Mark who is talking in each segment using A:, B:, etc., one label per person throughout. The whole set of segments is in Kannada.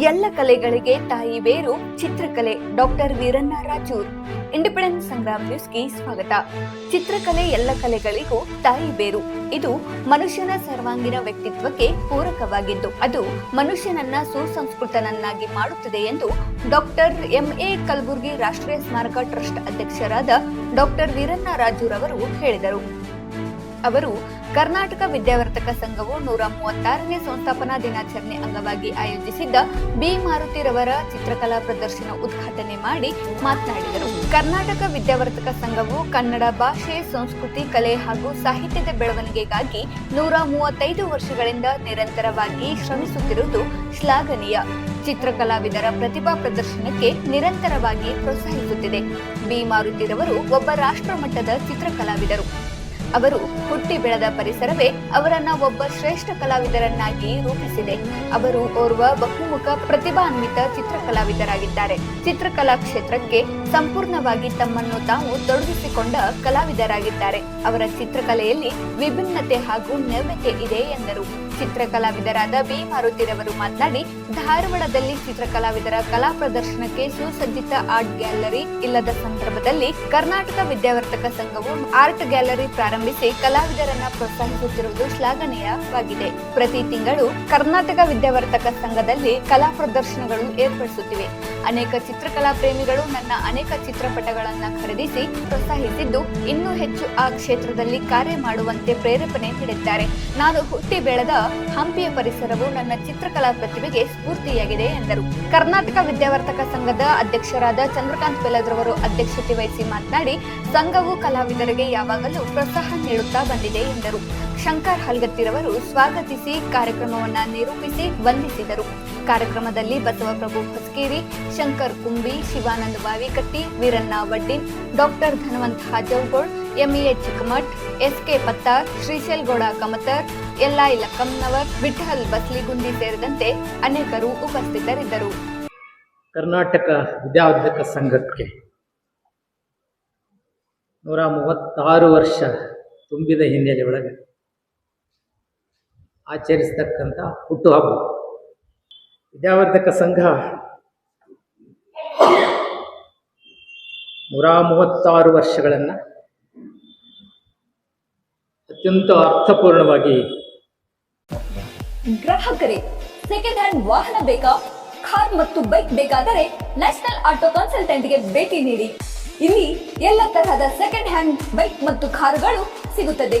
A: ಎಲ್ಲ ಕಲೆಗಳಿಗೆ ತಾಯಿ ಬೇರು, ಚಿತ್ರಕಲೆ ಡಾಕ್ಟರ್ ವೀರಣ್ಣ ರಾಜೂರ್. ಇಂಡಿಪೆಂಡೆನ್ಸ್ ಸಂಗ್ರಾಮ್ ನ್ಯೂಸ್ಗೆ ಸ್ವಾಗತ. ಚಿತ್ರಕಲೆ ಎಲ್ಲ ಕಲೆಗಳಿಗೂ ತಾಯಿ ಬೇರು. ಇದು ಮನುಷ್ಯನ ಸರ್ವಾಂಗೀಣ ವ್ಯಕ್ತಿತ್ವಕ್ಕೆ ಪೂರಕವಾಗಿದ್ದು, ಅದು ಮನುಷ್ಯನನ್ನ ಸುಸಂಸ್ಕೃತನನ್ನಾಗಿ ಮಾಡುತ್ತದೆ ಎಂದು ಡಾಕ್ಟರ್ ಎಂಎ ಕಲಬುರ್ಗಿ ರಾಷ್ಟ್ರೀಯ ಸ್ಮಾರಕ ಟ್ರಸ್ಟ್ ಅಧ್ಯಕ್ಷರಾದ ಡಾಕ್ಟರ್ ವೀರಣ್ಣ ರಾಜೂರ್ ಅವರು ಹೇಳಿದರು. ಅವರು ಕರ್ನಾಟಕ ವಿದ್ಯಾವರ್ತಕ ಸಂಘವು ನೂರ ಮೂವತ್ತಾರನೇ ಸಂಸ್ಥಾಪನಾ ದಿನಾಚರಣೆ ಅಂಗವಾಗಿ ಆಯೋಜಿಸಿದ್ದ ಬಿ ಮಾರುತಿರವರ ಚಿತ್ರಕಲಾ ಪ್ರದರ್ಶನ ಉದ್ಘಾಟನೆ ಮಾಡಿ ಮಾತನಾಡಿದರು. ಕರ್ನಾಟಕ ವಿದ್ಯಾವರ್ತಕ ಸಂಘವು ಕನ್ನಡ ಭಾಷೆ, ಸಂಸ್ಕೃತಿ, ಕಲೆ ಹಾಗೂ ಸಾಹಿತ್ಯದ ಬೆಳವಣಿಗೆಗಾಗಿ ನೂರ ಮೂವತ್ತೈದು ವರ್ಷಗಳಿಂದ ನಿರಂತರವಾಗಿ ಶ್ರಮಿಸುತ್ತಿರುವುದು ಶ್ಲಾಘನೀಯ. ಚಿತ್ರಕಲಾವಿದರ ಪ್ರತಿಭಾ ಪ್ರದರ್ಶನಕ್ಕೆ ನಿರಂತರವಾಗಿ ಪ್ರೋತ್ಸಾಹಿಸುತ್ತಿದೆ. ಬಿ ಮಾರುತಿರವರು ಒಬ್ಬ ರಾಷ್ಟ್ರಮಟ್ಟದ ಚಿತ್ರಕಲಾವಿದರು. ಅವರು ಹುಟ್ಟಿ ಬೆಳೆದ ಪರಿಸರವೇ ಅವರನ್ನ ಒಬ್ಬ ಶ್ರೇಷ್ಠ ಕಲಾವಿದರನ್ನಾಗಿ ರೂಪಿಸಿದೆ. ಅವರು ಓರ್ವ ಬಹುಮುಖ ಪ್ರತಿಭಾನ್ವಿತ ಚಿತ್ರಕಲಾವಿದರಾಗಿದ್ದಾರೆ. ಚಿತ್ರಕಲಾ ಕ್ಷೇತ್ರಕ್ಕೆ ಸಂಪೂರ್ಣವಾಗಿ ತಮ್ಮನ್ನು ತಾವು ತೊಡಗಿಸಿಕೊಂಡ ಕಲಾವಿದರಾಗಿದ್ದಾರೆ. ಅವರ ಚಿತ್ರಕಲೆಯಲ್ಲಿ ವಿಭಿನ್ನತೆ ಹಾಗೂ ನವ್ಯತೆ ಇದೆ ಎಂದರು. ಚಿತ್ರಕಲಾವಿದರಾದ ಬಿ ಮಾರುತಿರವರು ಮಾತನಾಡಿ, ಧಾರವಾಡದಲ್ಲಿ ಚಿತ್ರಕಲಾವಿದರ ಕಲಾ ಪ್ರದರ್ಶನಕ್ಕೆ ಸುಸಜ್ಜಿತ ಆರ್ಟ್ ಗ್ಯಾಲರಿ ಇಲ್ಲದ ಸಂದರ್ಭದಲ್ಲಿ ಕರ್ನಾಟಕ ವಿದ್ಯಾವರ್ತಕ ಸಂಘವು ಆರ್ಟ್ ಗ್ಯಾಲರಿ ಪ್ರಾರಂಭಿಸಿ ಕಲಾವಿದರನ್ನ ಪ್ರೋತ್ಸಾಹಿಸುತ್ತಿರುವುದು ಶ್ಲಾಘನೀಯವಾಗಿದೆ. ಪ್ರತಿ ತಿಂಗಳು ಕರ್ನಾಟಕ ವಿದ್ಯಾವರ್ತಕ ಸಂಘದಲ್ಲಿ ಕಲಾ ಪ್ರದರ್ಶನಗಳು ಏರ್ಪಡಿಸುತ್ತಿವೆ. ಅನೇಕ ಚಿತ್ರಕಲಾ ಪ್ರೇಮಿಗಳು ನನ್ನ ಅನೇಕ ಚಿತ್ರಪಟಗಳನ್ನು ಖರೀದಿಸಿ ಪ್ರೋತ್ಸಾಹಿಸಿದ್ದು, ಇನ್ನೂ ಹೆಚ್ಚು ಆ ಕ್ಷೇತ್ರದಲ್ಲಿ ಕಾರ್ಯ ಮಾಡುವಂತೆ ಪ್ರೇರೇಪಣೆ ನೀಡಿದ್ದಾರೆ ನಾನು ಹುಟ್ಟಿ ಬೆಳೆದ ಹಂಪಿಯ ಪರಿಸರವು ನನ್ನ ಚಿತ್ರಕಲಾ ಪ್ರತಿಭೆಗೆ ಸ್ಫೂರ್ತಿಯಾಗಿದೆ ಎಂದರು. ಕರ್ನಾಟಕ ವಿದ್ಯಾವರ್ತಕ ಸಂಘದ ಅಧ್ಯಕ್ಷರಾದ ಚಂದ್ರಕಾಂತ್ ಬೆಲದ್ರವರು ಅಧ್ಯಕ್ಷತೆ ವಹಿಸಿ ಮಾತನಾಡಿ, ಸಂಘವು ಕಲಾವಿದರಿಗೆ ಯಾವಾಗಲೂ ಪ್ರೋತ್ಸಾಹ ನೀಡುತ್ತಾ ಬಂದಿದೆ ಎಂದರು. ಶಂಕರ್ ಹಲ್ಗತ್ತಿರವರು ಸ್ವಾಗತಿಸಿ ಕಾರ್ಯಕ್ರಮವನ್ನ ನಿರೂಪಿಸಿ ವಂದಿಸಿದರು. ಕಾರ್ಯಕ್ರಮದಲ್ಲಿ Basavaprabhu Hosakeri, Shankar Kumbi, Shivananda Bavikatti, Veeranna Vaddin, doctor Dhanavanta Hajaugol MEA Chikkamath, SK Pattar, Shrishailgouda Kamatar, Ellai Lakkannavar Vithal Basligundi ಸೇರಿದಂತೆ ಅನೇಕರು ಉಪಸ್ಥಿತರಿದ್ದರು.
B: ಕರ್ನಾಟಕ ವಿದ್ಯಾವರ್ಧಕ ಸಂಘಕ್ಕೆ ನೂರ ಮೂವತ್ತಾರು ವರ್ಷ ತುಂಬಿದ ಹಿನ್ನೆಲೆ ಒಳಗೆ ಆಚರಿಸ್ತಕ್ಕಂಥ ಹುಟ್ಟುಹಬ್ಬ ವಿದ್ಯಾವರ್ಧಕ ಸಂಘ ನೂರ ಮೂವತ್ತಾರು ವರ್ಷಗಳನ್ನು ಅತ್ಯಂತ ಅರ್ಥಪೂರ್ಣವಾಗಿ
C: ಗ್ರಾಹಕರೇ ಸೆಕೆಂಡ್ ಹ್ಯಾಂಡ್ ವಾಹನ ಬೇಕಾ? ಕಾರ್ ಮತ್ತು ಬೈಕ್ ಬೇಕಾದರೆ ನ್ಯಾಷನಲ್ ಆಟೋ ಕನ್ಸಲ್ಟೆಂಟ್ಗೆ ಭೇಟಿ ನೀಡಿ. ಇಲ್ಲಿ ಎಲ್ಲ ತರಹದ ಸೆಕೆಂಡ್ ಹ್ಯಾಂಡ್ ಬೈಕ್ ಮತ್ತು ಕಾರುಗಳು ಸಿಗುತ್ತದೆ.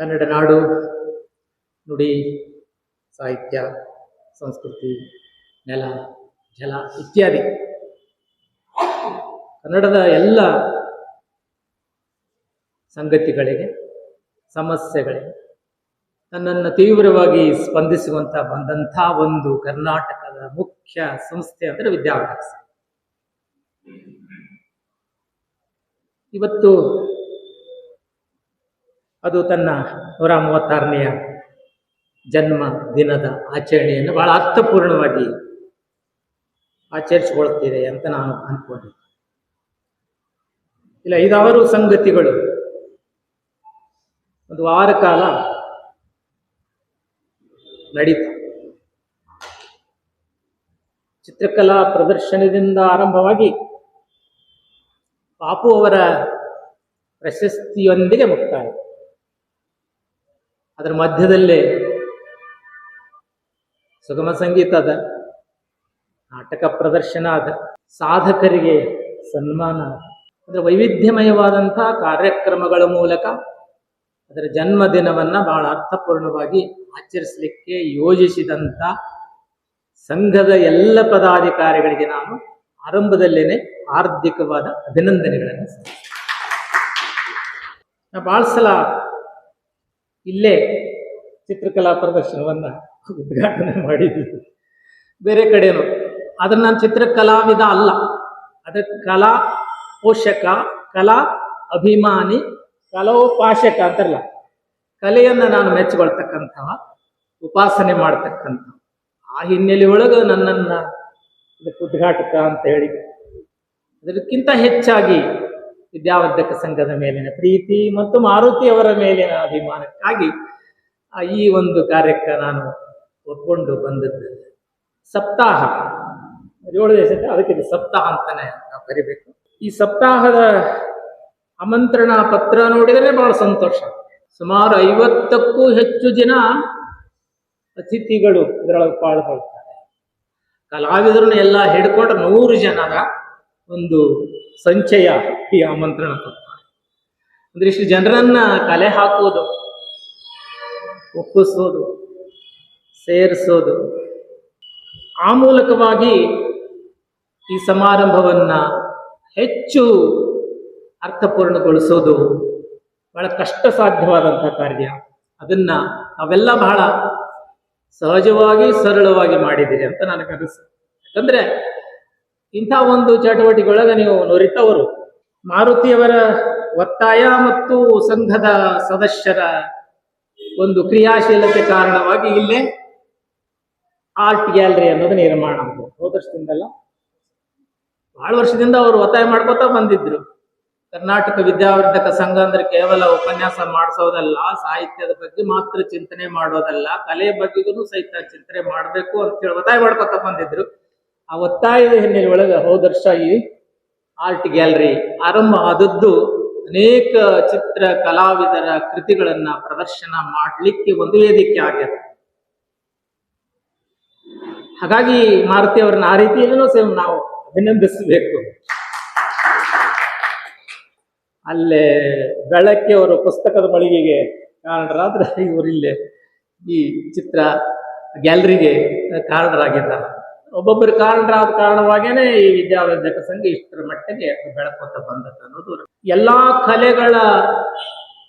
B: ಕನ್ನಡ ನಾಡು, ನುಡಿ, ಸಾಹಿತ್ಯ, ಸಂಸ್ಕೃತಿ, ನೆಲ, ಜಲ ಇತ್ಯಾದಿ. ಕನ್ನಡದ ಎಲ್ಲ ಸಂಗತಿಗಳಿಗೆ, ಸಮಸ್ಯೆಗಳಿಗೆ, ತನ್ನನ್ನು ತೀವ್ರವಾಗಿ ಸ್ಪಂದಿಸುವಂತ ಬಂದಂಥ ಒಂದು ಕರ್ನಾಟಕದ ಮುಖ್ಯ ಸಂಸ್ಥೆ ಅಂದರೆ ವಿದ್ಯಾಭ್ಯಾಸ. ಇವತ್ತು ಅದು ತನ್ನ ನೂರ ಮೂವತ್ತಾರನೆಯ ಜನ್ಮ ದಿನದ ಆಚರಣೆಯನ್ನು ಬಹಳ ಅರ್ಥಪೂರ್ಣವಾಗಿ ಆಚರಿಸಿಕೊಳ್ತಿದೆ ಅಂತ ನಾನು ಅನ್ಕೊಂಡೆ ಇಲ್ಲ, ಐದಾರು ಸಂಗತಿಗಳು. ಒಂದು ವಾರ ಕಾಲ ನಡೀತು. ಚಿತ್ರಕಲಾ ಪ್ರದರ್ಶನದಿಂದ ಆರಂಭವಾಗಿ ಪಾಪು ಅವರ ಪ್ರಶಸ್ತಿಯೊಂದಿಗೆ ಮುಕ್ತಾಯ. ಅದರ ಮಧ್ಯದಲ್ಲೇ ಸುಗಮ ಸಂಗೀತದ ನಾಟಕ ಪ್ರದರ್ಶನ ಅದ, ಸಾಧಕರಿಗೆ ಸನ್ಮಾನ ಅಂದರೆ ವೈವಿಧ್ಯಮಯವಾದಂತಹ ಕಾರ್ಯಕ್ರಮಗಳ ಮೂಲಕ ಅದರ ಜನ್ಮದಿನವನ್ನ ಬಹಳ ಅರ್ಥಪೂರ್ಣವಾಗಿ ಆಚರಿಸಲಿಕ್ಕೆ ಯೋಜಿಸಿದಂತ ಸಂಘದ ಎಲ್ಲ ಪದಾಧಿಕಾರಿಗಳಿಗೆ ನಾನು ಆರಂಭದಲ್ಲೇನೆ ಹಾರ್ದಿಕವಾದ ಅಭಿನಂದನೆಗಳನ್ನು ಭಾಳ ಸಲ ಇಲ್ಲೇ ಚಿತ್ರಕಲಾ ಪ್ರದರ್ಶನವನ್ನ ಉದ್ಘಾಟನೆ ಮಾಡಿದ್ದೀವಿ ಬೇರೆ ಕಡೆಯೂ ಅದನ್ನು ನಾನು ಚಿತ್ರಕಲಾವಿದ ಅಲ್ಲ. ಅದಕ್ಕೆ ಕಲಾ ಪೋಷಕ, ಕಲಾ ಅಭಿಮಾನಿ ಕಲೋಪಾಶಕ ಅಂತಾರಲ್ಲ. ಕಲೆಯನ್ನ ನಾನು ಮೆಚ್ಚಿಕೊಳ್ತಕ್ಕಂತಹ, ಉಪಾಸನೆ ಮಾಡ್ತಕ್ಕಂಥ. ಆ ಹಿನ್ನೆಲೆ ಒಳಗೆ ನನ್ನನ್ನ ಇದಕ್ಕೆ ಉದ್ಘಾಟಕ ಅಂತ ಹೇಳಿ, ಅದಕ್ಕಿಂತ ಹೆಚ್ಚಾಗಿ ವಿದ್ಯಾವರ್ಧಕ ಸಂಘದ ಮೇಲಿನ ಪ್ರೀತಿ ಮತ್ತು ಮಾರುತಿ ಅವರ ಮೇಲಿನ ಅಭಿಮಾನಕ್ಕಾಗಿ ಈ ಒಂದು ಕಾರ್ಯಕ್ಕೆ ನಾನು ಒಪ್ಪಿಕೊಂಡು ಬಂದದ್ದು. ಸಪ್ತಾಹ. ಏಳು ದಿವಸಕ್ಕೆ ಅದಕ್ಕೆ ಇದು ಸಪ್ತಾಹ ಅಂತಾನೆ ನಾವು ಕರಿಬೇಕು. ಈ ಸಪ್ತಾಹದ ಆಮಂತ್ರಣ ಪತ್ರ ನೋಡಿದರೆ ಬಹಳ ಸಂತೋಷ. ಸುಮಾರು ಐವತ್ತಕ್ಕೂ ಹೆಚ್ಚು ಜನ ಅತಿಥಿಗಳು ಇದರೊಳಗೆ ಪಾಲ್ಗೊಳ್ತಾರೆ. ಕಲಾವಿದರನ್ನ ಎಲ್ಲ ಹಿಡ್ಕೊಂಡು ನೂರು ಜನರ ಒಂದು ಸಂಚಯ ಈ ಆಮಂತ್ರಣ ಪತ್ರ ಅಂದ್ರೆ ಇಷ್ಟು ಜನರನ್ನ ಕಲೆ ಹಾಕುವುದು ಒಪ್ಪಿಸೋದು, ಸೇರಿಸೋದು, ಆ ಮೂಲಕವಾಗಿ ಈ ಸಮಾರಂಭವನ್ನ ಹೆಚ್ಚು ಅರ್ಥಪೂರ್ಣಗೊಳಿಸೋದು ಬಹಳ ಕಷ್ಟ ಸಾಧ್ಯವಾದಂಥ ಕಾರ್ಯ. ಅದನ್ನ ಅವೆಲ್ಲ ಬಹಳ ಸಹಜವಾಗಿ ಸರಳವಾಗಿ ಮಾಡಿದ್ದೀರಿ ಅಂತ ನನಗೆ ಅನಿಸ್ತು ಯಾಕಂದ್ರೆ ಇಂಥ ಒಂದು ಚಟುವಟಿಕೆಯೊಳಗೆ ನೀವು ನುರಿತವರು. ಮಾರುತಿಯವರ ಒತ್ತಾಯ ಮತ್ತು ಸಂಘದ ಸದಸ್ಯರ ಒಂದು ಕ್ರಿಯಾಶೀಲತೆ ಕಾರಣವಾಗಿ ಇಲ್ಲೇ ಆರ್ಟ್ ಗ್ಯಾಲರಿ ಅನ್ನೋದು ನಿರ್ಮಾಣ ಆಗಿದೆ. ಹೋದ ವರ್ಷದಿಂದಲ್ಲ? ವರ್ಷದಿಂದ ಅವರು ಒತ್ತಾಯ ಮಾಡ್ಕೋತಾ ಬಂದಿದ್ರು. ಕರ್ನಾಟಕ ವಿದ್ಯಾವರ್ಧಕ ಸಂಘ ಅಂದ್ರೆ ಕೇವಲ ಉಪನ್ಯಾಸ ಮಾಡಿಸೋದಲ್ಲ, ಸಾಹಿತ್ಯದ ಬಗ್ಗೆ ಮಾತ್ರ ಚಿಂತನೆ ಮಾಡೋದಲ್ಲ ಕಲೆ ಬಗ್ಗೆಗೂ ಸಹಿತ ಚಿಂತನೆ ಮಾಡಬೇಕು ಅಂತ ಹೇಳಿ ಒತ್ತಾಯ ಮಾಡ್ಕೊತಾ ಬಂದಿದ್ರು. ಆ ಒತ್ತಾಯದ ಹಿನ್ನೆಲೆ ಒಳಗೆ ಈ ಆರ್ಟ್ ಗ್ಯಾಲರಿ ಆರಂಭ ಆದದ್ದು ಅನೇಕ ಚಿತ್ರ ಕಲಾವಿದರ ಕೃತಿಗಳನ್ನ ಪ್ರದರ್ಶನ ಮಾಡಲಿಕ್ಕೆ ಒಂದು ವೇದಿಕೆ ಆಗ್ಯದ. ಹಾಗಾಗಿ ಮಾರುತಿ ಅವರನ್ನ ಆ ರೀತಿಯಲ್ಲೂ ಸಹ ನಾವು ಅಭಿನಂದಿಸಬೇಕು. ಅಲ್ಲೇ ಬೆಳಕ್ಕೆ ಅವರು ಪುಸ್ತಕದ ಮಳಿಗೆಗೆ ಕಾರಣರಾದ್ರೆ ಇವರಿಲ್ಲೇ ಈ ಚಿತ್ರ ಗ್ಯಾಲರಿಗೆ ಕಾರಣರಾಗಿದ್ದಾರೆ. ಒಬ್ಬೊಬ್ಬರು ಕಾರಣರಾದ ಕಾರಣವಾಗೇನೆ ಈ ವಿದ್ಯಾವರ್ಧಕ ಸಂಘ ಇಷ್ಟರ ಮಟ್ಟಿಗೆ ಬೆಳಕೊತ ಬಂದದ್ದು ಅನ್ನೋದು ಎಲ್ಲಾ ಕಲೆಗಳ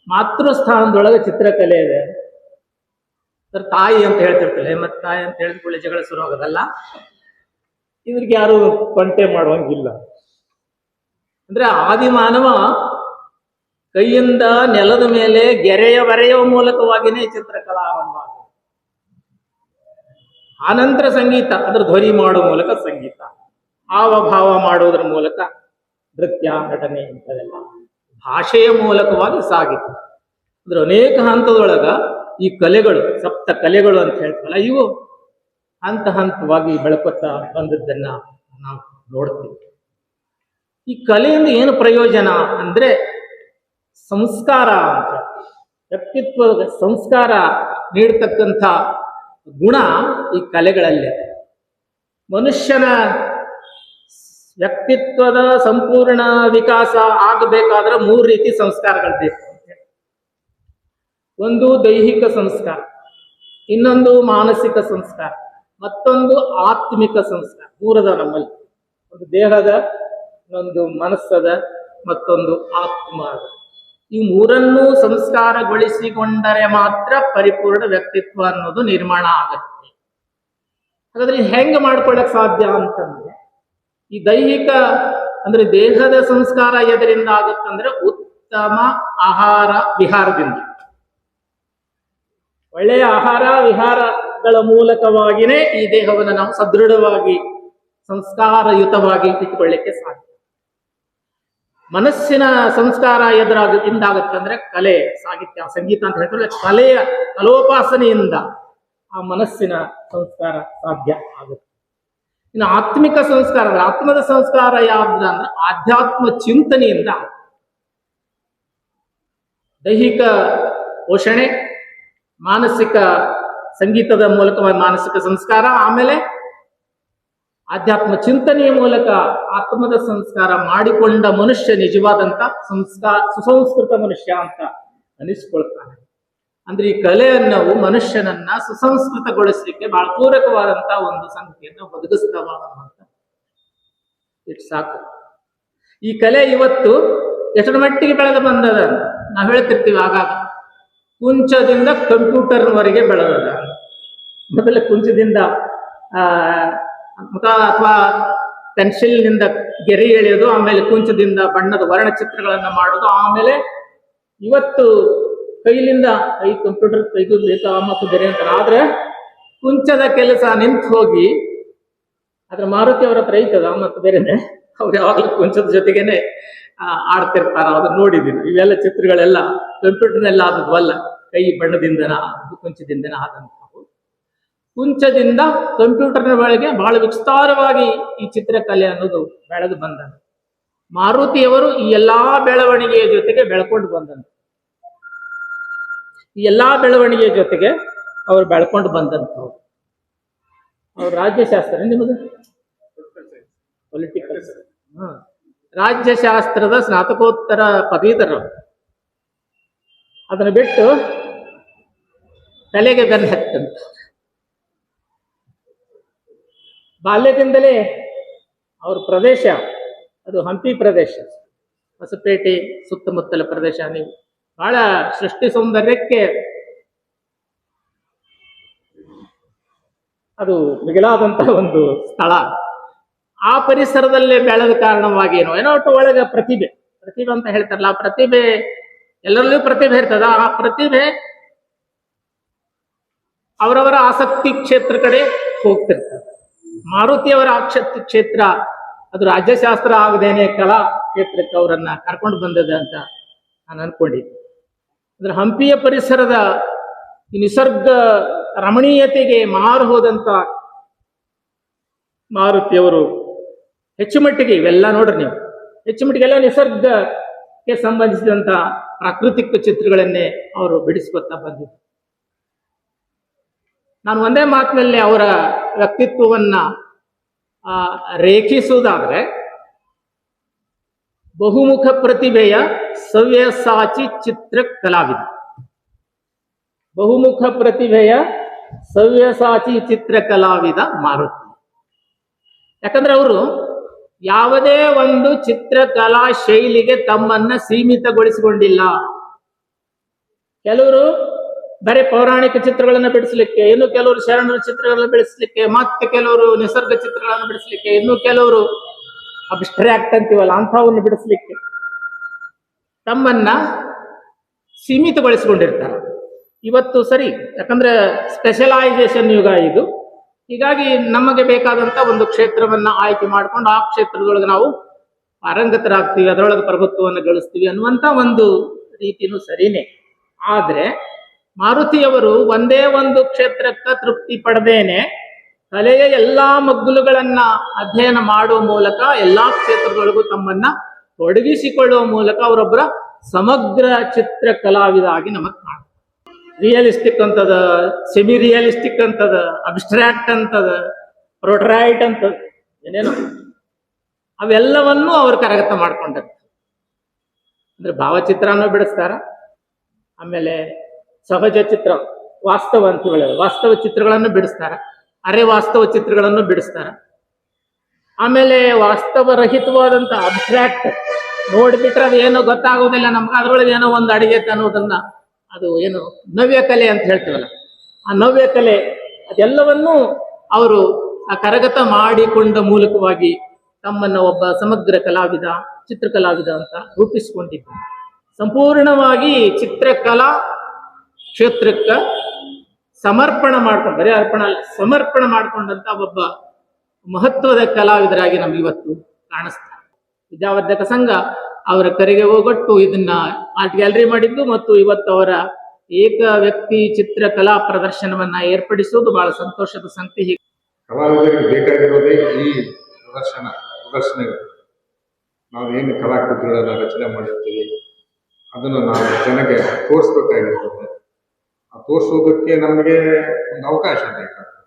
B: ಮಾತೃಸ್ಥಾನದೊಳಗೆ ಚಿತ್ರಕಲೆ ಇದೆ. ಸರ್, ತಾಯಿ ಅಂತ ಹೇಳ್ತಿರ್ತಲ್ಲ ಮತ್ತೆ ತಾಯಿ ಅಂತ ಹೇಳಿದ ಕೂಡಲೇ ಜಗಳ ಶುರು ಆಗೋದಲ್ಲ? ಇವ್ರಿಗೆ ಯಾರು ಕೊಂಟೆ ಮಾಡುವಂಗಿಲ್ಲ. ಅಂದ್ರೆ ಆದಿಮಾನವ ಕೈಯಿಂದ ನೆಲದ ಮೇಲೆ ಗೆರೆಯ ಬರೆಯುವ ಮೂಲಕವಾಗಿಯೇ ಚಿತ್ರಕಲಾ ಆರಂಭ ಆಗಿದೆ ಆನಂತರ ಸಂಗೀತ, ಅದ್ರ ಧ್ವನಿ ಮಾಡುವ ಮೂಲಕ ಸಂಗೀತ. ಹಾವಭಾವ ಮಾಡುವುದರ ಮೂಲಕ ನೃತ್ಯ, ನಟನೆ ಇಂಥದೆಲ್ಲ ಭಾಷೆಯ ಮೂಲಕವಾಗಿ ಸಾಗಿತ್ತು ಅಂದ್ರೆ ಅನೇಕ ಹಂತದೊಳಗ ಈ ಕಲೆಗಳು, ಸಪ್ತ ಕಲೆಗಳು ಅಂತ ಹೇಳ್ತಾರಲ್ಲ ಇವು ಹಂತ ಹಂತವಾಗಿ ಬೆಳಕುತ್ತಾ ಬಂದದ್ದನ್ನ ನಾವು ನೋಡ್ತೀವಿ. ಈ ಕಲೆಯಿಂದ ಏನು ಪ್ರಯೋಜನ ಅಂದ್ರೆ ಸಂಸ್ಕಾರ ಅಂತ. ವ್ಯಕ್ತಿತ್ವದ ಸಂಸ್ಕಾರ ನೀಡತಕ್ಕಂಥ ಗುಣ ಈ ಕಲೆಗಳಲ್ಲಿದೆ ಮನುಷ್ಯನ ವ್ಯಕ್ತಿತ್ವದ ಸಂಪೂರ್ಣ ವಿಕಾಸ ಆಗಬೇಕಾದ್ರೆ ಮೂರು ರೀತಿ ಸಂಸ್ಕಾರಗಳು ಬೇಕು. ಒಂದು ದೈಹಿಕ ಸಂಸ್ಕಾರ, ಇನ್ನೊಂದು ಮಾನಸಿಕ ಸಂಸ್ಕಾರ, ಮತ್ತೊಂದು ಆತ್ಮಿಕ ಸಂಸ್ಕಾರ. ಮೂರದ ನಮ್ಮಲ್ಲಿ. ಒಂದು ದೇಹದ, ಇನ್ನೊಂದು ಮನಸ್ಸದ, ಮತ್ತೊಂದು ಆತ್ಮದ. ಈ ಮೂರನ್ನೂ ಸಂಸ್ಕಾರಗೊಳಿಸಿಕೊಂಡರೆ ಮಾತ್ರ ಪರಿಪೂರ್ಣ ವ್ಯಕ್ತಿತ್ವ ಅನ್ನೋದು ನಿರ್ಮಾಣ ಆಗತ್ತೆ. ಹಾಗಾದ್ರೆ ಹೆಂಗೆ ಮಾಡ್ಕೊಳಕ್ ಸಾಧ್ಯ ಅಂತಂದ್ರೆ, ಈ ದೈಹಿಕ ಅಂದ್ರೆ ದೇಹದ ಸಂಸ್ಕಾರ ಎದರಿಂದ ಆಗುತ್ತಂದ್ರೆ ಉತ್ತಮ ಆಹಾರ ವಿಹಾರದಿಂದ. ಒಳ್ಳೆಯ ಆಹಾರ ವಿಹಾರಗಳ ಮೂಲಕವಾಗಿನೇ ಈ ದೇಹವನ್ನು ನಾವು ಸದೃಢವಾಗಿ, ಸಂಸ್ಕಾರಯುತವಾಗಿ ಇಟ್ಟುಕೊಳ್ಳಿಕ್ಕೆ ಸಾಧ್ಯ. ಮನಸ್ಸಿನ ಸಂಸ್ಕಾರ ಎದುರಾಗ ಇಂದಾಗುತ್ತಂದ್ರೆ ಕಲೆ, ಸಾಹಿತ್ಯ, ಸಂಗೀತ ಅಂತ ಹೇಳ್ತಾರೆ. ಕಲೆಯ ಕಲೋಪಾಸನೆಯಿಂದ ಆ ಮನಸ್ಸಿನ ಸಂಸ್ಕಾರ ಸಾಧ್ಯ ಆಗುತ್ತೆ. ಇನ್ನು ಆತ್ಮಿಕ ಸಂಸ್ಕಾರ ಅಂದ್ರೆ ಆತ್ಮದ ಸಂಸ್ಕಾರ ಯಾವ್ದು ಅಂದ್ರೆ ಆಧ್ಯಾತ್ಮ ಚಿಂತನೆಯಿಂದ ದೈಹಿಕ ಪೋಷಣೆ, ಮಾನಸಿಕ ಸಂಗೀತದ ಮೂಲಕ ಮಾನಸಿಕ ಸಂಸ್ಕಾರ, ಆಮೇಲೆ ಆಧ್ಯಾತ್ಮ ಚಿಂತನೆಯ ಮೂಲಕ ಆತ್ಮದ ಸಂಸ್ಕಾರ ಮಾಡಿಕೊಂಡ ಮನುಷ್ಯ ನಿಜವಾದಂತ ಸಂಸ್ಕಾರ ಸುಸಂಸ್ಕೃತ ಮನುಷ್ಯ ಅಂತ ಅನಿಸ್ಕೊಳ್ತಾನೆ. ಅಂದ್ರೆ ಈ ಕಲೆ ಅನ್ನವು ಮನುಷ್ಯನನ್ನ ಸುಸಂಸ್ಕೃತಗೊಳಿಸಲಿಕ್ಕೆ ಬಹಳ ಪೂರಕವಾದಂತ ಒಂದು ಸಂಖ್ಯೆಯನ್ನು ಒದಗಿಸ್ತವ ಅನ್ನುವಂತ ಇಟ್ ಸಾಕು. ಈ ಕಲೆ ಇವತ್ತು ಎಷ್ಟರ ಮಟ್ಟಿಗೆ ಬೆಳೆದು ಬಂದದ? ನಾವು ಹೇಳ್ತಿರ್ತೀವಿ ಆಗಾಗ. ಕುಂಚದಿಂದ ಕಂಪ್ಯೂಟರ್ವರೆಗೆ ಬೆಳೆದದ. ಮೊದಲ ಕುಂಚದಿಂದ ಆ, ಮುಖ ಅಥವಾ ಪೆನ್ಸಿಲ್ನಿಂದ ಗೆರೆ ಎಳೆಯೋದು, ಆಮೇಲೆ ಕುಂಚದಿಂದ ಬಣ್ಣದ ವರ್ಣಚಿತ್ರಗಳನ್ನ ಮಾಡೋದು, ಆಮೇಲೆ ಇವತ್ತು ಕೈಲಿಂದ ಕೈ, ಕಂಪ್ಯೂಟರ್ ಕೈಗೂ ಆ ಮತ್ತು ಬೇರೆ ಅಂತಾರೆ ಆದ್ರೆ ಕುಂಚದ ಕೆಲಸ ನಿಂತು ಹೋಗಿ ಅದ್ರ ಮಾರುತಿ ಅವರ ಹತ್ರ ಐತದ ಮತ್ತು ಬೇರೆನೆ? ಅವ್ರು ಯಾವಾಗಲೂ ಕುಂಚದ ಜೊತೆಗೇನೆ ಆಡ್ತಿರ್ತಾರ. ಅದನ್ನ ನೋಡಿದೀನಿ. ಇವೆಲ್ಲ ಚಿತ್ರಗಳೆಲ್ಲ ಕಂಪ್ಯೂಟರ್ನೆಲ್ಲ ಆದದ್ವಲ್ಲ ಕೈ ಬಣ್ಣದಿಂದನ ಕುಂಚದಿಂದನ ಆದಂಥವು ಕುಂಚದಿಂದ ಕಂಪ್ಯೂಟರ್ನ ಒಳಗೆ ಬಹಳ ವಿಸ್ತಾರವಾಗಿ ಈ ಚಿತ್ರಕಲೆ ಅನ್ನೋದು ಬೆಳೆದು ಬಂದ ಮಾರುತಿಯವರು ಈ ಎಲ್ಲಾ ಬೆಳವಣಿಗೆಯ ಜೊತೆಗೆ ಬೆಳ್ಕೊಂಡು ಬಂದಂತ ಈ ಎಲ್ಲಾ ಬೆಳವಣಿಗೆಯ ಜೊತೆಗೆ ಅವರು ಬೆಳ್ಕೊಂಡು ಬಂದಂತ ಅವ್ರು. ರಾಜ್ಯಶಾಸ್ತ್ರ, ನಿಮ್ಮದು? ಪೊಲಿಟಿಕಲ್ ಹ. ರಾಜ್ಯಶಾಸ್ತ್ರದ ಸ್ನಾತಕೋತ್ತರ ಪದವೀಧರರು ಅದನ್ನು ಬಿಟ್ಟು ತಲೆಗೆ ಬೆನ್ನು ಹತ್ತಂತ. ಬಾಲ್ಯದಿಂದಲೇ ಅವ್ರ ಪ್ರದೇಶ, ಅದು ಹಂಪಿ ಪ್ರದೇಶ, ಹೊಸಪೇಟೆ ಸುತ್ತಮುತ್ತಲ ಪ್ರದೇಶ. ನೀವು ಬಹಳ ಸೃಷ್ಟಿ ಸೌಂದರ್ಯಕ್ಕೆ ಅದು ಮಿಗಿಲಾದಂತಹ ಒಂದು ಸ್ಥಳ. ಆ ಪರಿಸರದಲ್ಲೇ ಬೆಳೆದ ಕಾರಣವಾಗಿ ಏನೋ ಏನೋ ಒಟ್ಟು ಒಳಗೆ ಪ್ರತಿಭೆ. ಪ್ರತಿಭೆ ಅಂತ ಹೇಳ್ತಾರಲ್ಲ, ಆ ಪ್ರತಿಭೆ, ಎಲ್ಲರಲ್ಲೂ ಪ್ರತಿಭೆ ಇರ್ತದ. ಆ ಪ್ರತಿಭೆ ಅವರವರ ಆಸಕ್ತಿ ಕ್ಷೇತ್ರ ಕಡೆ ಹೋಗ್ತಿರ್ತಾರೆ ಮಾರುತಿಯವರ ಅಕ್ಷತ್ ಕ್ಷೇತ್ರ, ಅದು ರಾಜ್ಯಶಾಸ್ತ್ರ ಆಗದೇನೆ ಕಲಾ ಕ್ಷೇತ್ರಕ್ಕೆ ಅವರನ್ನ ಕರ್ಕೊಂಡು ಬಂದದ ಅಂತ ನಾನು ಅನ್ಕೊಂಡಿದ್ದೆ. ಅಂದ್ರೆ ಹಂಪಿಯ ಪರಿಸರದ ನಿಸರ್ಗ ರಮಣೀಯತೆಗೆ ಮಾರು ಹೋದಂತ ಮಾರುತಿಯವರು ಹೆಚ್ಚು ಮಟ್ಟಿಗೆ ಇವೆಲ್ಲ ನೋಡ್ರಿ ನೀವು. ಹೆಚ್ಚು ಮಟ್ಟಿಗೆ ಎಲ್ಲ ನಿಸರ್ಗಕ್ಕೆ ಸಂಬಂಧಿಸಿದಂತ ಪ್ರಾಕೃತಿಕ ಚಿತ್ರಗಳನ್ನೇ ಅವರು ಬಿಡಿಸ್ಕೊತಾ ಬಂದಿದ್ರು. ನಾನು ಒಂದೇ ಮಾತಿನಲ್ಲಿ ಅವರ ವ್ಯಕ್ತಿತ್ವವನ್ನ ರೇಖಿಸುವುದಾದ್ರೆ, ಬಹುಮುಖ ಪ್ರತಿಭೆಯ ಸವ್ಯಸಾಚಿ ಚಿತ್ರ ಕಲಾವಿದ. ಬಹುಮುಖ ಪ್ರತಿಭೆಯ ಸವ್ಯಸಾಚಿ ಚಿತ್ರ ಕಲಾವಿದ ಮಾರುತಿ. ಯಾಕಂದ್ರೆ ಅವರು ಯಾವುದೇ ಒಂದು ಚಿತ್ರಕಲಾ ಶೈಲಿಗೆ ತಮ್ಮನ್ನ ಸೀಮಿತಗೊಳಿಸಿಕೊಂಡಿಲ್ಲ. ಕೆಲವರು ಬರೀ ಪೌರಾಣಿಕ ಚಿತ್ರಗಳನ್ನ ಬಿಡಿಸ್ಲಿಕ್ಕೆ, ಇನ್ನು ಕೆಲವರು ಶರಣರ ಚಿತ್ರಗಳನ್ನ ಬಿಡಿಸ್ಲಿಕ್ಕೆ, ಮತ್ತೆ ಕೆಲವರು ನಿಸರ್ಗ ಚಿತ್ರಗಳನ್ನು ಬಿಡಿಸ್ಲಿಕ್ಕೆ, ಇನ್ನು ಕೆಲವರು ಅಬ್ಸ್ಟ್ರಾಕ್ಟ್ ಅಂತೀವಲ್ಲ ಅಂಥವನ್ನು ಬಿಡಿಸ್ಲಿಕ್ಕೆ. ತಮ್ಮನ್ನ ಸೀಮಿತಗೊಳಿಸಿಕೊಂಡಿರ್ತಾರೆ. ಇವತ್ತು ಸರಿ, ಯಾಕಂದ್ರೆ ಸ್ಪೆಷಲೈಸೇಷನ್ ಯುಗ ಇದು. ಹೀಗಾಗಿ ನಮಗೆ ಬೇಕಾದಂತ ಒಂದು ಕ್ಷೇತ್ರವನ್ನ ಆಯ್ಕೆ ಮಾಡ್ಕೊಂಡು ಆ ಕ್ಷೇತ್ರದೊಳಗೆ ನಾವು ಪಾರಂಗತರಾಗ್ತೀವಿ ಅದರೊಳಗೆ ಪ್ರಭುತ್ವವನ್ನು ಗಳಿಸ್ತೀವಿ ಅನ್ನುವಂತ ಒಂದು ರೀತಿನೂ ಸರಿನೇ. ಆದ್ರೆ ಮಾರುತಿಯವರು ಒಂದೇ ಒಂದು ಕ್ಷೇತ್ರಕ್ಕೆ ತೃಪ್ತಿ ಪಡೆದೇನೆ ಕಲೆಯ ಎಲ್ಲಾ ಮಗ್ಗುಲುಗಳನ್ನ ಅಧ್ಯಯನ ಮಾಡುವ ಮೂಲಕ ಎಲ್ಲಾ ಕ್ಷೇತ್ರಗಳಿಗೂ ತಮ್ಮನ್ನ ತೊಡಗಿಸಿಕೊಳ್ಳುವ ಮೂಲಕ ಅವರೊಬ್ಬರ ಸಮಗ್ರ ಚಿತ್ರ ಕಲಾವಿದಾಗಿ ನಮಗ್ ಕಾಣ ರಿಯಲಿಸ್ಟಿಕ್ ಅಂತದ ಸೆಮಿ ರಿಯಲಿಸ್ಟಿಕ್ ಅಂತದ ಅಬ್ಸ್ಟ್ರಾಕ್ಟ್ ಅಂತದ ಪ್ರೊಟ್ರೈಟ್ ಅಂತದ, ಏನೇನೋ ಅವೆಲ್ಲವನ್ನೂ ಅವ್ರು ಕರಗತ ಮಾಡ್ಕೊಂಡಿರ್ತಾರೆ ಅಂದ್ರೆ ಭಾವಚಿತ್ರನೂ ಬಿಡಿಸ್ತಾರ. ಆಮೇಲೆ ಸಹಜ ಚಿತ್ರ, ವಾಸ್ತವ ಅಂತ ಹೇಳೋದು. ವಾಸ್ತವ ಚಿತ್ರಗಳನ್ನು ಬಿಡಿಸ್ತಾರೆ. ಅರೆ ವಾಸ್ತವ ಚಿತ್ರಗಳನ್ನು ಬಿಡಿಸ್ತಾರೆ. ಆಮೇಲೆ ವಾಸ್ತವ ರಹಿತವಾದಂತ ಅಬ್ಸ್ಟ್ರಾಕ್ಟ್ ನೋಡ್ಬಿಟ್ರೆ ಅದು ಏನೋ ಗೊತ್ತಾಗೋದಿಲ್ಲ. ನಮ್ಗೆ ಅದ್ರೊಳಗೆ ಏನೋ ಒಂದು ಅಡಿಗೆ ಅನ್ನೋದನ್ನ ಅದು ಏನು ನವ್ಯ ಕಲೆ ಅಂತ ಹೇಳ್ತೀವಲ್ಲ. ಆ ನವ್ಯ ಕಲೆ ಅದೆಲ್ಲವನ್ನೂ ಅವರು ಆ ಕರಗತ ಮಾಡಿಕೊಂಡ ಮೂಲಕವಾಗಿ ತಮ್ಮನ್ನ ಒಬ್ಬ ಸಮಗ್ರ ಕಲಾವಿದ, ಚಿತ್ರಕಲಾವಿದ ಅಂತ ರೂಪಿಸಿಕೊಂಡಿದ್ದಾರೆ. ಸಂಪೂರ್ಣವಾಗಿ ಚಿತ್ರಕಲಾ ಕ್ಷೇತ್ರಕ್ಕೆ ಸಮರ್ಪಣ ಮಾಡ್ಕೊಂಡು, ಬರೀ ಅರ್ಪಣ ಅಲ್ಲ, ಸಮರ್ಪಣ ಮಾಡ್ಕೊಂಡಂತ ಒಬ್ಬ ಮಹತ್ವದ ಕಲಾವಿದರಾಗಿ ನಮ್ಗೆ ಇವತ್ತು ಕಾಣಿಸ್ತಾರೆ ವಿದ್ಯಾವರ್ಧಕ ಸಂಘ ಅವರ ಕರೆಗೆ ಹೋಗೊಟ್ಟು ಇದನ್ನ ಆರ್ಟ್ ಗ್ಯಾಲರಿ ಮಾಡಿದ್ದು ಮತ್ತು ಇವತ್ತು ಅವರ ಏಕ ವ್ಯಕ್ತಿ ಚಿತ್ರ ಕಲಾ ಪ್ರದರ್ಶನವನ್ನ ಏರ್ಪಡಿಸುವುದು ಬಹಳ ಸಂತೋಷದ ಸಂಗತಿ ಹೀಗೆ.
D: ಕಲಾವಿದರಿಗೆ ಬೇಕಾಗಿರೋದೇ ಈ ಪ್ರದರ್ಶನ, ಪ್ರದರ್ಶನಗಳು. ಏನು ಕಲಾಕೃತಿಗಳನ್ನು ರಚನೆ ಮಾಡಿರ್ತೀವಿ, ಅದನ್ನು ನಾವು ಜನಕ್ಕೆ ತೋರಿಸ್ಬೇಕಾಗಿರ್ತದೆ. ತೋರಿಸೋದಕ್ಕೆ ನಮಗೆ ಒಂದು ಅವಕಾಶ ಬೇಕಾಗ್ತದೆ.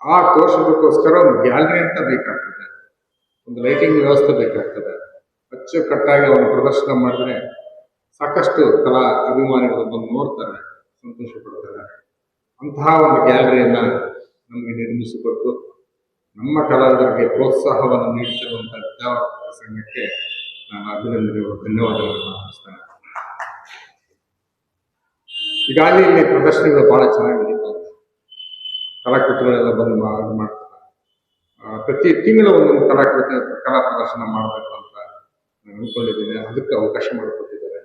D: ಆ ತೋರಿಸೋದಕ್ಕೋಸ್ಕರ ಒಂದು ಗ್ಯಾಲರಿ ಅಂತ ಬೇಕಾಗ್ತದೆ. ಒಂದು ಲೈಟಿಂಗ್ ವ್ಯವಸ್ಥೆ ಬೇಕಾಗ್ತದೆ. ಅಚ್ಚುಕಟ್ಟಾಗಿ ಅವನು ಪ್ರದರ್ಶನ ಮಾಡಿದ್ರೆ ಸಾಕಷ್ಟು ಕಲಾ ಅಭಿಮಾನಿಗಳು ಬಂದು ನೋಡ್ತಾರೆ ಸಂತೋಷ ಪಡ್ತಾರೆ ಅಂತಹ ಒಂದು ಗ್ಯಾಲರಿಯನ್ನ ನಮಗೆ ನಿರ್ಮಿಸಿಕೊಟ್ಟು ನಮ್ಮ ಕಲಾವಿದರಿಗೆ ಪ್ರೋತ್ಸಾಹವನ್ನು ನೀಡುತ್ತಿರುವಂಥ ಪ್ರಸಂಗಕ್ಕೆ ನಾನು ಅಭಿನಂದನೆಗಳು ಧನ್ಯವಾದಗಳನ್ನು ಅರ್ಪಿಸ್ತೇನೆ ಈಗಾಗಲೇ ಇಲ್ಲಿ ಪ್ರದರ್ಶನಗಳು ಬಹಳ ಚೆನ್ನಾಗಿ ನಡೀತಾ ಇದೆ ಕಲಾಕೃತಿಗಳೆಲ್ಲ ಬಂದು ಮಾಡ್ತಾರೆ. ಪ್ರತಿ ತಿಂಗಳು ಒಂದೊಂದು ಕಲಾಕೃತಿ ಕಲಾ ಪ್ರದರ್ಶನ ಮಾಡಬೇಕು ಅಂತ ನಾನು ಅನ್ಕೊಂಡಿದ್ದೀನಿ. ಅದಕ್ಕೆ ಅವಕಾಶ ಮಾಡಿಕೊಟ್ಟಿದ್ದಾರೆ.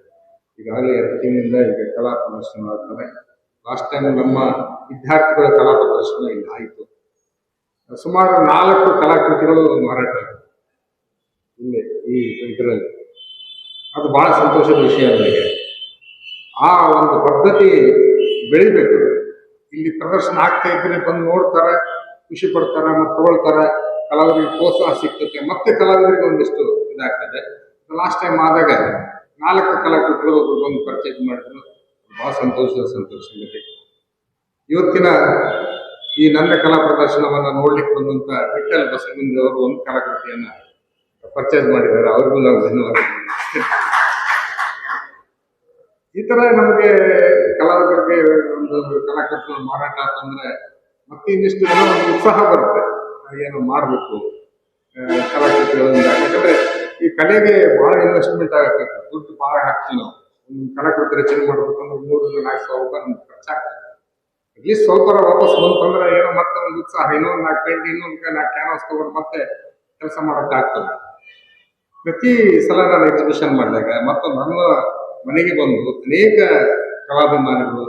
D: ಈಗಾಗಲೇ ಎರಡು ತಿಂಗಳಿಂದ ಈಗ ಕಲಾ ಪ್ರದರ್ಶನ ಆಗ್ತಾರೆ ಲಾಸ್ಟ್ ಟೈಮ್ ನಮ್ಮ ವಿದ್ಯಾರ್ಥಿಗಳ ಕಲಾ ಪ್ರದರ್ಶನ ಇಲ್ಲಿ ಆಯಿತು. ಸುಮಾರು ನಾಲ್ಕು ಕಲಾಕೃತಿಗಳು ಮಾರಾಟ ಇಲ್ಲೇ ಈ ಇದರಲ್ಲಿ. ಅದು ಬಹಳ ಸಂತೋಷದ ವಿಷಯ ನನಗೆ. ಆ ಒಂದು ಪದ್ಧತಿ ಬೆಳಿಬೇಕು. ಇಲ್ಲಿ ಪ್ರದರ್ಶನ ಆಗ್ತಾ ಇದ್ರೆ ಬಂದು ನೋಡ್ತಾರೆ, ಖುಷಿ ಪಡ್ತಾರೆ, ಮತ್ತು ತಗೊಳ್ತಾರೆ. ಕಲಾವಿದರಿಗೆ ಪ್ರೋತ್ಸಾಹ ಸಿಗ್ತದೆ. ಮತ್ತೆ ಕಲಾವಿದರಿಗೆ ಒಂದಿಷ್ಟು ಇದಾಗ್ತದೆ. ಲಾಸ್ಟ್ ಟೈಮ್ ಆದಾಗ ನಾಲ್ಕು ಕಲಾಕೃತಿಗಳು ಒಬ್ರು ಬಂದು ಪರ್ಚೇಸ್ ಮಾಡಿದ್ರು. ಬಹಳ ಸಂತೋಷದ ಸಂತೋಷ ಇವತ್ತಿನ ಈ ನನ್ನ ಕಲಾ ಪ್ರದರ್ಶನವನ್ನು ನೋಡ್ಲಿಕ್ಕೆ ಬಂದಂತ ವಿಠಲ್ ಬಸವಲಿಂಗ ಅವರು ಒಂದು ಕಲಾಕೃತಿಯನ್ನ ಪರ್ಚೇಸ್ ಮಾಡಿದ್ದಾರೆ. ಅವ್ರಿಗೂ ನಾವು ಧನ್ಯವಾದ ಈ ತರ ನಮಗೆ ಕಲಾವಿದರಿಗೆ ಒಂದು ಕಲಾಕೃತಿ ಮಾರಾಟ ಅಂತಂದ್ರೆ ಮತ್ತೆ ಇನ್ನಿಷ್ಟು ಜನ ಉತ್ಸಾಹ ಬರುತ್ತೆ. ಏನೋ ಮಾಡಬೇಕು? ಕಲಾಕೃತಿಗಳಿಂದ ಯಾಕಂದ್ರೆ ಈ ಕಲೆಗೆ ಬಹಳ ಇನ್ವೆಸ್ಟ್ಮೆಂಟ್ ಆಗುತ್ತೆ. ದುಡ್ಡು ಬಹಳ ಹಾಕ್ತೀವಿ ನಾವು. ಒಂದು ಕಲಾಕೃತಿ ರಚನೆ ಮಾಡ್ಬೇಕಂದ್ರೆ ಮೂರರಿಂದ ನಾಲ್ಕು ಸಾವಿರ ರೂಪಾಯಿ ನಮ್ಗೆ ಖರ್ಚಾಗ್ತದೆ. ಅಟ್ಲೀಸ್ಟ್ ಸ್ವಲ್ಪ ವಾಪಸ್ ಬಂತಂದ್ರೆ ಏನೋ ಮತ್ತೆ ಒಂದು ಉತ್ಸಾಹ, ಇನ್ನೊಂದು ನಾಲ್ಕು ಪೇಂಟ್ ಇನ್ನೊಂದು ನಾಲ್ಕು ಕ್ಯಾನ್ವಾಸ್ ತಗೊಂಡು ಮತ್ತೆ ಕೆಲಸ ಮಾಡೋಕ್ಕಾಗ್ತದೆ. ಪ್ರತಿ ಸಲ ನಾನು ಎಕ್ಸಿಬಿಷನ್ ಮಾಡಿದಾಗ ಮತ್ತು ನನ್ನ ಮನೆಗೆ ಬಂದು ಅನೇಕ ಕಲಾಭಿಮಾನಿಗಳು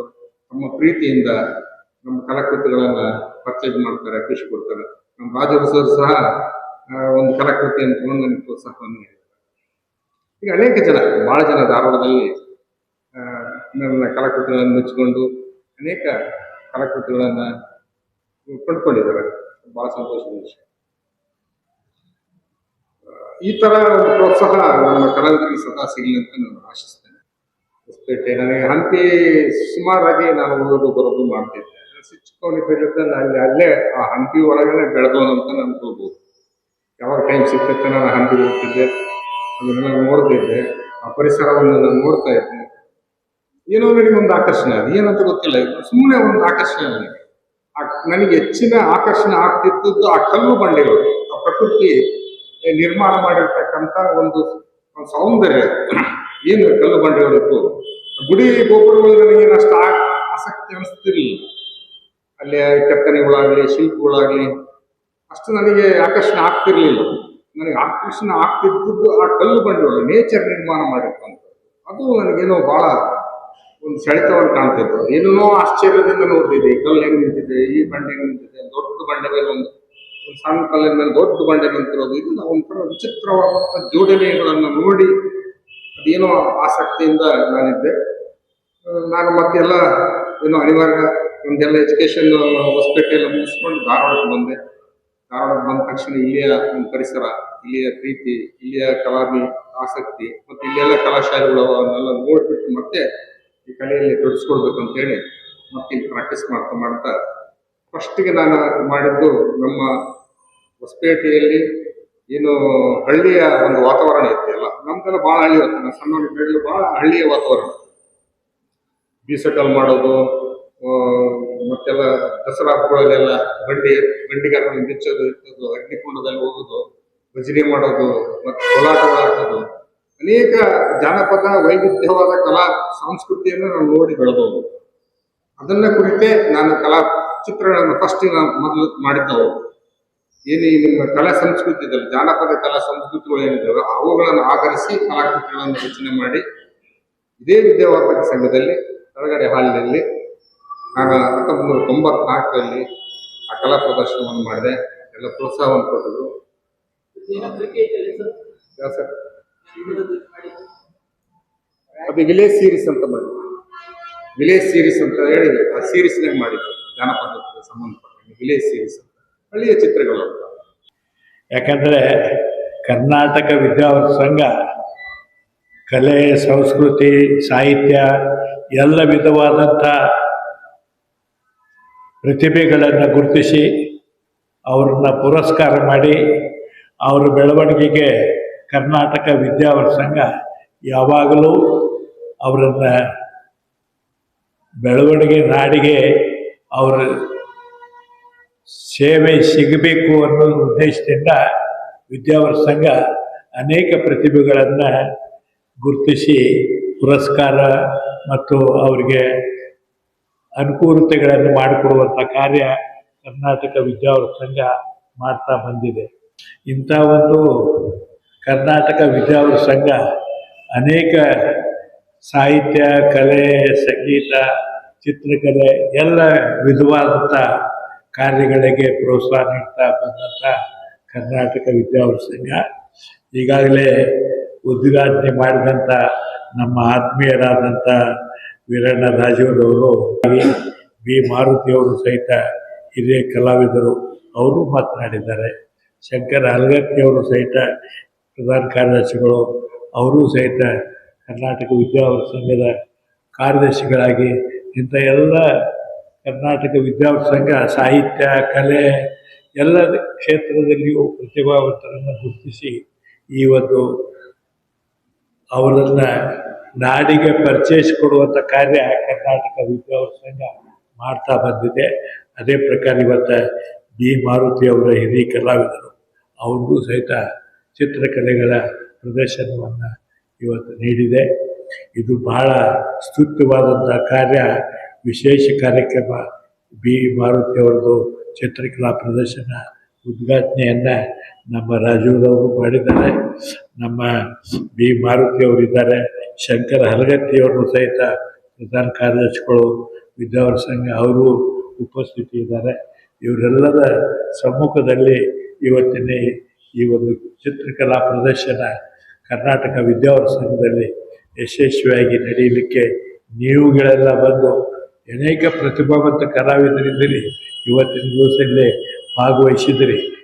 D: ತಮ್ಮ ಪ್ರೀತಿಯಿಂದ ನಮ್ಮ ಕಲಾಕೃತಿಗಳನ್ನ ಪರ್ಚೇಸ್ ಮಾಡ್ತಾರೆ, ಖುಷಿ ಕೊಡ್ತಾರೆ. ನಮ್ಮ ರಾಜರು ಸರ್ ಸಹ ಒಂದು ಕಲಾಕೃತಿಯನ್ನು ತಗೊಂಡು ನನಗೆ ಪ್ರೋತ್ಸಾಹವನ್ನು ನೀಡಿದ್ದಾರೆ. ಈಗ ಅನೇಕ ಜನ, ಬಹಳ ಜನ ಧಾರವಾಡದಲ್ಲಿ ನನ್ನ ಕಲಾಕೃತಿಗಳನ್ನು ಮೆಚ್ಚಿಕೊಂಡು ಅನೇಕ ಕಲಾಕೃತಿಗಳನ್ನ ಕಂಡುಕೊಂಡಿದ್ದಾರೆ. ಬಹಳ ಸಂತೋಷದ ವಿಷಯ. ಈ ತರ ಪ್ರೋತ್ಸಾಹ ನಮ್ಮ ಕಲಾವಿದರಿಗೆ ಸದಾ ಸಿಗಲಿ ಅಂತ ನಾನು ಆಶಿಸ್ತೇನೆ. ಹೊಸಪೇಟೆ. ನನಗೆ ಹಂಪಿ ಸುಮಾರಾಗಿ ನಾನು ಓದೋದು ಬರೋದು ಮಾಡ್ತಿದ್ದೆ. ಚಿಕ್ಕವನಿದ್ದ ಅಲ್ಲಿ ಅಲ್ಲೇ ಆ ಹಂಪಿ ಒಳಗಡೆ ಬೆಳೆದೋನು ಅಂತ ನಾನು ಅನ್ಕೋಬಹುದು ಯಾವಾಗ ಟೈಮ್ ಸಿಗ್ತೈತೆ ನಾನು ಹಂಪಿ ಹೋಗ್ತಿದ್ದೆ. ಅದನ್ನೆಲ್ಲ ನೋಡ್ತಿದ್ದೆ. ಆ ಪರಿಸರವನ್ನು ನಾನು ನೋಡ್ತಾ ಇದ್ದೆ. ಏನೋ ನನಗೆ ಒಂದು ಆಕರ್ಷಣೆ ಅದು. ಏನಂತ ಗೊತ್ತಿಲ್ಲ. ಸುಮ್ಮನೆ ಒಂದು ಆಕರ್ಷಣೆ ನನಗೆ. ನನಗೆ ಹೆಚ್ಚಿನ ಆಕರ್ಷಣೆ ಆಗ್ತಿದ್ದದ್ದು ಆ ಕಲ್ಲು ಬಂಡೆಗಳು. ಆ ಪ್ರಕೃತಿ ನಿರ್ಮಾಣ ಮಾಡಿರ್ತಕ್ಕಂಥ ಒಂದು ಸೌಂದರ್ಯ ಏನು ಕಲ್ಲು ಬಂಡೆಗಳಿತ್ತು ಗುಡಿ ಗೋಪುರಗಳು ನನಗೆ ಅಷ್ಟು ಆಸಕ್ತಿ ಅನಿಸ್ತಿರ್ಲಿಲ್ಲ ಅಲ್ಲಿ ಕೆತ್ತನೆಗಳಾಗಲಿ, ಶಿಲ್ಪಗಳಾಗಲಿ, ಅಷ್ಟು ನನಗೆ ಆಕರ್ಷಣೆ ಆಗ್ತಿರ್ಲಿಲ್ಲ. ನನಗೆ ಆಕರ್ಷಣೆ ಆಗ್ತಿದ್ದದ್ದು ಆ ಕಲ್ಲು ಬಂಡೆಗಳು ನೇಚರ್ ನಿರ್ಮಾಣ ಮಾಡಿರ್ತಂತ ಅದು ನನಗೇನೋ ಬಹಳ ಒಂದು ಸೆಳೆತವನ್ನು ಕಾಣ್ತಿತ್ತು. ಏನೇನೋ ಆಶ್ಚರ್ಯದಿಂದ ನೋಡ್ತಿದ್ದೆ, ಈ ಕಲ್ಲು ಹೆಂಗೆ ನಿಂತಿದೆ, ಈ ಬಂಡೆ ಹೆಂಗೆ ನಿಂತಿದೆ ದೊಡ್ಡ ಬಂಡೆ ಮೇಲೆ ಒಂದು ಒಂದು ಸಣ್ಣ ಕಲ್ಲಿನ ಮೇಲೆ ದೊಡ್ಡ ಬಂಡೆ ನಿಂತಿರೋದು. ಇದು ಒಂಥರ ವಿಚಿತ್ರವಾದಂಥ ಜೋಡಣೆಗಳನ್ನು ನೋಡಿ ಅದೇನೋ ಆಸಕ್ತಿಯಿಂದ ನಾನಿದ್ದೆ. ನಾನು ಮತ್ತೆಲ್ಲ ಏನೋ ಅನಿವಾರ್ಯ, ನಮ್ದೆಲ್ಲ ಎಜುಕೇಶನ್ ಹೊಸಪೇಟೆ ಎಲ್ಲ ಮುಗಿಸ್ಕೊಂಡು ಧಾರವಾಡಕ್ಕೆ ಬಂದೆ. ಧಾರವಾಡಕ್ಕೆ ಬಂದ ತಕ್ಷಣ ಇಲ್ಲಿಯ ಒಂದು ಪರಿಸರ, ಇಲ್ಲಿಯ ಪ್ರೀತಿ, ಇಲ್ಲಿಯ ಕಲಾಭಿ, ಆಸಕ್ತಿ, ಮತ್ತು ಇಲ್ಲೆಲ್ಲ ಕಲಾಶಾಲೆಗಳು ಅವನ್ನೆಲ್ಲ ನೋಡ್ಬಿಟ್ಟು ಮತ್ತೆ ಈ ಕಲೆಯಲ್ಲಿ ತೊಡಗಿಸ್ಕೊಳ್ಬೇಕು ಅಂತೇಳಿ ಮತ್ತೆ ಪ್ರಾಕ್ಟೀಸ್ ಮಾಡ್ತಾ ಮಾಡ್ತಾ ಫಸ್ಟಿಗೆ ನಾನು ಮಾಡಿದ್ದು ನಮ್ಮ ಹೊಸಪೇಟೆಯಲ್ಲಿ ಏನು ಹಳ್ಳಿಯ ಒಂದು ವಾತಾವರಣ ಇತ್ತು ಎಲ್ಲ ನಮ್ದೆಲ್ಲ ಭಾಳ ಹಳ್ಳಿ ಇರುತ್ತೆ. ನಾವು ಸಣ್ಣ ಭಾಳ ಹಳ್ಳಿಯ ವಾತಾವರಣ. ಬೀಸಕಲ್ ಮಾಡೋದು ಮತ್ತೆಲ್ಲ ದಸರಾ ಹಬ್ಬಗಳಲ್ಲೆಲ್ಲ ಬಂಡಿ, ಬಂಡಿಗಾರನ ಬಿಚ್ಚೋದು ಅಗ್ನಿ ಅಗ್ನಿಕುಂಡದಲ್ಲಿ ಹೋಗೋದು, ಭಜನೆ ಮಾಡೋದು, ಮತ್ತೆ ಕೋಲಾಟಗಳು ಆಡೋದು ಅನೇಕ ಜಾನಪದ ವೈವಿಧ್ಯವಾದ ಕಲಾ ಸಂಸ್ಕೃತಿಯನ್ನು ನಾವು ನೋಡಿ ಬೆಳೆದವು ಅದನ್ನ ಕುರಿತೇ ನಾನು ಕಲಾ ಚಿತ್ರಗಳನ್ನು ಫಸ್ಟ್ ನಾನು ಮೊದಲು ಮಾಡಿದ್ದವು. ಏನು ಈ ನಿಮ್ಮ ಕಲಾ ಸಂಸ್ಕೃತಿ ಇದೆಯಲ್ಲ ಜಾನಪದ ಕಲಾ ಸಂಸ್ಕೃತಿಗಳು ಏನಿದ್ದಾವೆ ಅವುಗಳನ್ನು ಆಧರಿಸಿ ಕಲಾಕೃತಿಗಳನ್ನು ರಚನೆ ಮಾಡಿ ಇದೇ ವಿದ್ಯಾವರ್ಧಕ ಸಂಘದಲ್ಲಿ ಕೆಳಗಡೆ ಹಾಲಿನಲ್ಲಿ ನಾನು ಹತ್ತೊಂಬತ್ತು ನೂರ ತೊಂಬತ್ನಾಲ್ಕರಲ್ಲಿ ಆ ಕಲಾ ಪ್ರದರ್ಶನವನ್ನು ಮಾಡಿದೆ. ಎಲ್ಲ ಪ್ರೋತ್ಸಾಹವನ್ನು ಕೊಟ್ಟರು? ಅದು ವಿಲೇಜ್ ಸೀರೀಸ್ ಅಂತ ಮಾಡಿದ್ರು. ವಿಲೇಜ್ ಸೀರೀಸ್ ಅಂತ ಹೇಳಿದ್ರು. ಆ ಸೀರೀಸ್ನಾಗ ಮಾಡಿದ್ರು. ಜಾನಪದಕ್ಕೆ ಸಂಬಂಧಪಟ್ಟ ವಿಲೇಜ್ ಸೀರೀಸ್ ಅಂತ. ಹಳ್ಳಿಯ ಚಿತ್ರಗಳು
E: ಯಾಕಂದರೆ ಕರ್ನಾಟಕ ವಿದ್ಯಾವರ್ತ ಸಂಘ, ಕಲೆ, ಸಂಸ್ಕೃತಿ, ಸಾಹಿತ್ಯ, ಎಲ್ಲ ವಿಧವಾದಂಥ ಪ್ರತಿಭೆಗಳನ್ನು ಗುರುತಿಸಿ ಅವ್ರನ್ನ ಪುರಸ್ಕಾರ ಮಾಡಿ ಅವರ ಬೆಳವಣಿಗೆಗೆ ಕರ್ನಾಟಕ ವಿದ್ಯಾವರ್ ಸಂಘ ಯಾವಾಗಲೂ ಅವರನ್ನು ಬೆಳವಣಿಗೆ ನಾಡಿಗೆ ಅವರ ಸೇವೆ ಸಿಗಬೇಕು ಅನ್ನೋ ಉದ್ದೇಶದಿಂದ ವಿದ್ಯಾವರ ಸಂಘ ಅನೇಕ ಪ್ರತಿಭೆಗಳನ್ನು ಗುರುತಿಸಿ ಪುರಸ್ಕಾರ ಮತ್ತು ಅವರಿಗೆ ಅನುಕೂಲತೆಗಳನ್ನು ಮಾಡಿಕೊಡುವಂಥ ಕಾರ್ಯ ಕರ್ನಾಟಕ ವಿದ್ಯಾವರ ಸಂಘ ಮಾಡ್ತಾ ಬಂದಿದೆ. ಇಂಥ ಒಂದು ಕರ್ನಾಟಕ ವಿದ್ಯಾವರ್ ಸಂಘ ಅನೇಕ ಸಾಹಿತ್ಯ, ಕಲೆ, ಸಂಗೀತ, ಚಿತ್ರಕಲೆ ಎಲ್ಲ ವಿಧವಾದಂಥ ಕಾರ್ಯಗಳಿಗೆ ಪ್ರೋತ್ಸಾಹ ನೀಡ್ತಾ ಬಂದಂಥ ಕರ್ನಾಟಕ ವಿದ್ಯಾವೃತ್ತ ಸಂಘ. ಈಗಾಗಲೇ ಉದ್ಘಾಟನೆ ಮಾಡಿದಂಥ ನಮ್ಮ ಆತ್ಮೀಯರಾದಂಥ ವೀರಣ್ಣ ಅವರು ಬಿ ಮಾರುತಿಯವರು ಸಹಿತ ಹಿರಿಯ ಕಲಾವಿದರು ಅವರು ಮಾತನಾಡಿದ್ದಾರೆ. ಶಂಕರ ಅಲಗತ್ತಿಯವರು ಸಹಿತ ಪ್ರಧಾನ ಕಾರ್ಯದರ್ಶಿಗಳು ಅವರೂ ಸಹಿತ ಕರ್ನಾಟಕ ವಿದ್ಯಾವೃತ್ತ ಸಂಘದ ಕಾರ್ಯದರ್ಶಿಗಳಾಗಿ ಇಂಥ ಎಲ್ಲ ಕರ್ನಾಟಕ ವಿದ್ಯಾರ್ಥಿ ಸಂಘ, ಸಾಹಿತ್ಯ, ಕಲೆ ಎಲ್ಲ ಕ್ಷೇತ್ರದಲ್ಲಿಯೂ ಪ್ರತಿಭಾವಂತರನ್ನು ಗುರುತಿಸಿ ಈ ಒಂದು ಅವರನ್ನು ನಾಡಿಗೆ ಪರಿಚಯಿಸಿಕೊಡುವಂಥ ಕಾರ್ಯ ಕರ್ನಾಟಕ ವಿದ್ಯಾರ್ಥಿ ಸಂಘ ಮಾಡ್ತಾ ಬಂದಿದೆ. ಅದೇ ಪ್ರಕಾರ ಇವತ್ತು ಬಿ. ಮಾರುತಿ ಅವರ ಹಿರಿಯ ಕಲಾವಿದರು, ಅವ್ರಿಗೂ ಸಹಿತ ಚಿತ್ರಕಲೆಗಳ ಪ್ರದರ್ಶನವನ್ನು ಇವತ್ತು ನೀಡಿದೆ. ಇದು ಬಹಳ ಸ್ತುತ್ಯವಾದಂಥ ಕಾರ್ಯ. ವಿಶೇಷ ಕಾರ್ಯಕ್ರಮ ಬಿ ಮಾರುತಿ ಅವ್ರದ್ದು ಚಿತ್ರಕಲಾ ಪ್ರದರ್ಶನ ಉದ್ಘಾಟನೆಯನ್ನು ನಮ್ಮ ರಾಜೂರವರು ಮಾಡಿದ್ದಾರೆ. ನಮ್ಮ ಬಿ ಮಾರುತಿ ಅವರಿದ್ದಾರೆ ಶಂಕರ ಹಲಗತ್ತಿಯವರು ಸಹಿತ ಪ್ರಧಾನ ಕಾರ್ಯದರ್ಶಿಗಳು, ವಿದ್ಯಾವರ ಸಂಘ ಅವರು ಉಪಸ್ಥಿತಿ ಇದ್ದಾರೆ. ಇವರೆಲ್ಲರ ಸಮ್ಮುಖದಲ್ಲಿ ಇವತ್ತಿನ ಈ ಒಂದು ಚಿತ್ರಕಲಾ ಪ್ರದರ್ಶನ ಕರ್ನಾಟಕ ವಿದ್ಯಾವರ ಸಂಘದಲ್ಲಿ ಯಶಸ್ವಿಯಾಗಿ ನಡೆಯಲಿಕ್ಕೆ ನೀವುಗಳೆಲ್ಲ ಬಂದು ಅನೇಕ ಪ್ರತಿಭಾವಂತ ಕಲಾವಿದರಿದ್ದೀರಿ. ಇವತ್ತಿನ ದಿವಸದಲ್ಲಿ ಭಾಗವಹಿಸಿದಿರಿ